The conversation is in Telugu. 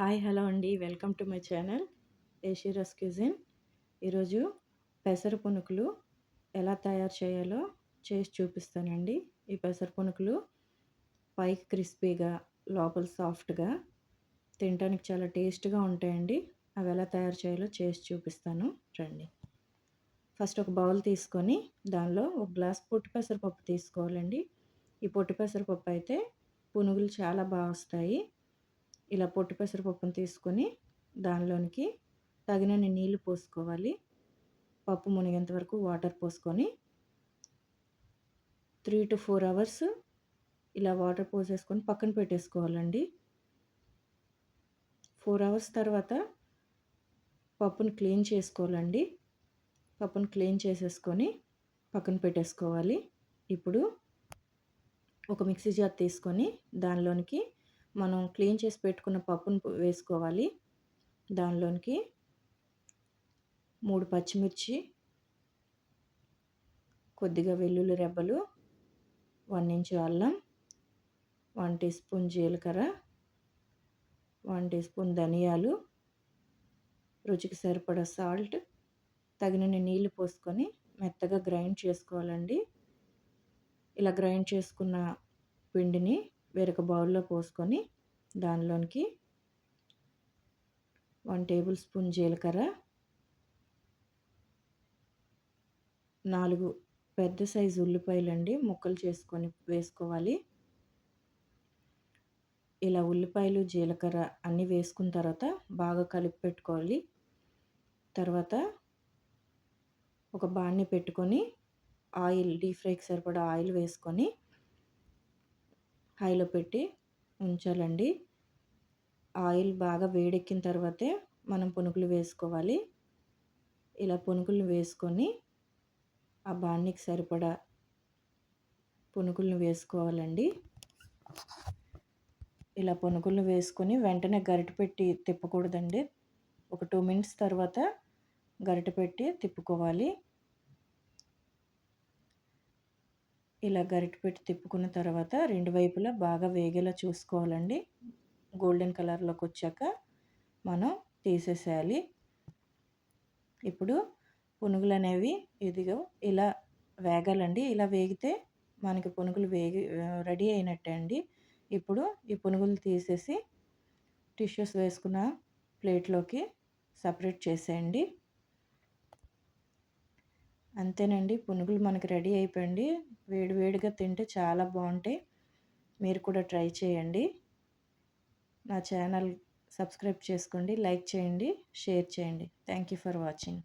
హాయ్ హలో అండి. వెల్కమ్ టు మై ఛానల్ ఏషిరస్ క్యూజిన్. ఈరోజు పెసర పునుకులు ఎలా తయారు చేయాలో చేసి చూపిస్తానండి. ఈ పెసర పునుకులు పైకి క్రిస్పీగా లోపల సాఫ్ట్గా తినడానికి చాలా టేస్ట్గా ఉంటాయండి. అవి ఎలా తయారు చేయాలో చేసి చూపిస్తాను. రండి. ఫస్ట్ ఒక బౌల్ తీసుకొని దానిలో ఒక గ్లాస్ పొట్టు పెసరపప్పు తీసుకోవాలండి. ఈ పొట్టు పెసరపప్పు అయితే పునుగులు చాలా బాగా వస్తాయి. ఇలా పొట్టు పెసరపప్పును తీసుకొని దానిలోనికి తగినన్ని నీళ్ళు పోసుకోవాలి. పప్పు మునిగేంత వరకు వాటర్ పోసుకొని త్రీ టు ఫోర్ అవర్స్ ఇలా వాటర్ పోసేసుకొని పక్కన పెట్టేసుకోవాలండి. ఫోర్ అవర్స్ తర్వాత పప్పును క్లీన్ చేసుకోవాలండి. పప్పును క్లీన్ చేసేసుకొని పక్కన పెట్టేసుకోవాలి. ఇప్పుడు ఒక మిక్సీ జార్ తీసుకొని దానిలోనికి మనం క్లీన్ చేసి పెట్టుకున్న పప్పును వేసుకోవాలి. దానిలోనికి మూడు పచ్చిమిర్చి కొద్దిగా వెల్లుల్లి రెబ్బలు వన్ ఇంచు అల్లం వన్ టీ స్పూన్ జీలకర్ర వన్ టీ స్పూన్ ధనియాలు రుచికి సరిపడా సాల్ట్ తగినన్ని నీళ్ళు పోసుకొని మెత్తగా గ్రైండ్ చేసుకోవాలండి. ఇలా గ్రైండ్ చేసుకున్న పిండిని వేరొక బౌల్లో పోసుకొని దానిలోనికి వన్ టేబుల్ స్పూన్ జీలకర్ర నాలుగు పెద్ద సైజు ఉల్లిపాయలండి ముక్కలు చేసుకొని వేసుకోవాలి. ఇలా ఉల్లిపాయలు జీలకర్ర అన్నీ వేసుకున్న తర్వాత బాగా కలిపి పెట్టుకోవాలి. తర్వాత ఒక బాణ్ణి పెట్టుకొని ఆయిల్ డీప్ ఫ్రైకి సరిపడా ఆయిల్ వేసుకొని హైలో పెట్టి ఉంచాలండి. ఆయిల్ బాగా వేడెక్కిన తర్వాతే మనం పునుకులు వేసుకోవాలి. ఇలా పునుకులను వేసుకొని ఆ బాణీకి సరిపడా పునుకులను వేసుకోవాలండి. ఇలా పునుకులను వేసుకొని వెంటనే గరిట పెట్టి తిప్పకూడదండి. ఒక టూ మినిట్స్ తర్వాత గరిట పెట్టి తిప్పుకోవాలి. ఇలా గరిటపెట్టి తిప్పుకున్న తర్వాత రెండు వైపులా బాగా వేగేలా చూసుకోవాలండి. గోల్డెన్ కలర్లోకి వచ్చాక మనం తీసేసేయాలి. ఇప్పుడు పునుగులు అనేవి ఇదిగో ఇలా వేగాలండి. ఇలా వేగితే మనకి పునుగులు వేగి రెడీ అయినట్టే అండి. ఇప్పుడు ఈ పునుగులు తీసేసి టిష్యూస్ వేసుకున్న ప్లేట్లోకి సపరేట్ చేసేయండి. అంతేనండి. పునుగులు మనకి రెడీ అయిపోయింది. వేడివేడిగా తింటే చాలా బాగుంటాయి. మీరు కూడా ట్రై చేయండి. నా ఛానల్ సబ్స్క్రైబ్ చేసుకోండి లైక్ చేయండి షేర్ చేయండి. Thank you for watching.